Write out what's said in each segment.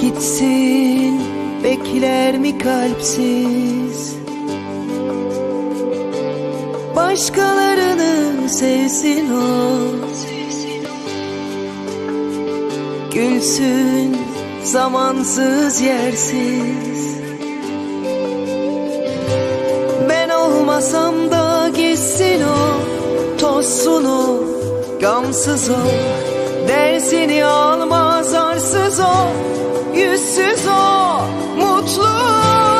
Gitsin bekler mi kalpsiz? Başkalarını sevsin o Gülsün zamansız yersiz. Ben olmasam da gitsin o Tozsun o gamsız o. Dersini almaz arsız o, yüzsüz o, mutlu o.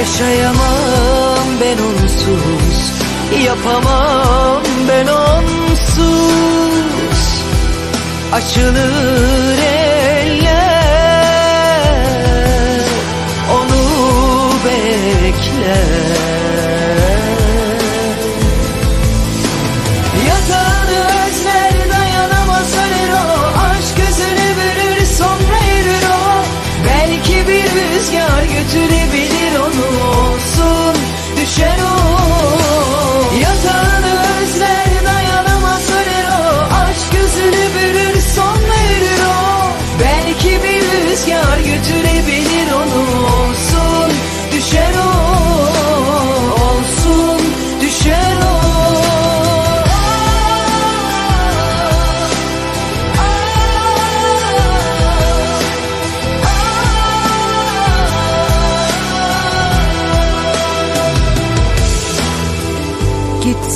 Yaşayamam ben onsuz Yapamam ben onsuz. Açılır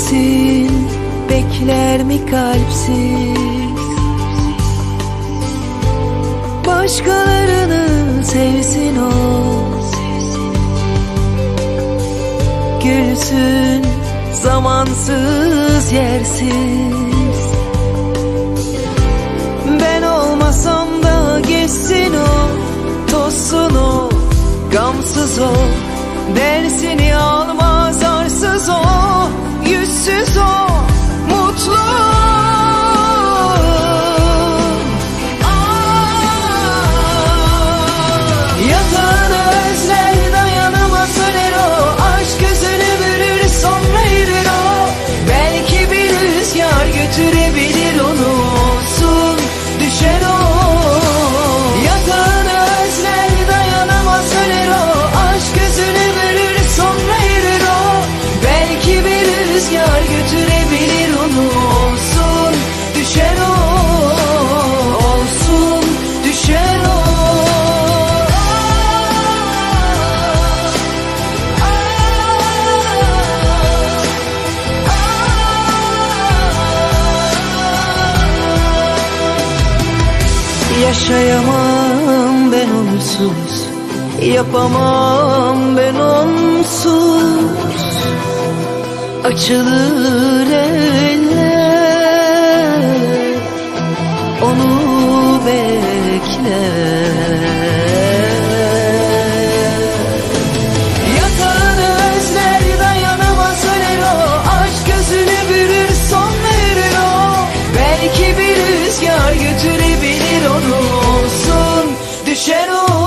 sensin Bekler mi kalpsiz? Başkalarını sevsin o. Gülsün zamansız yersiz. Ben olmasam da geçsin o Tozsun o gamsız ol Yaşayamam ben onsuz Yapamam ben onsuz. Açılır eller Onu bekler. quiero.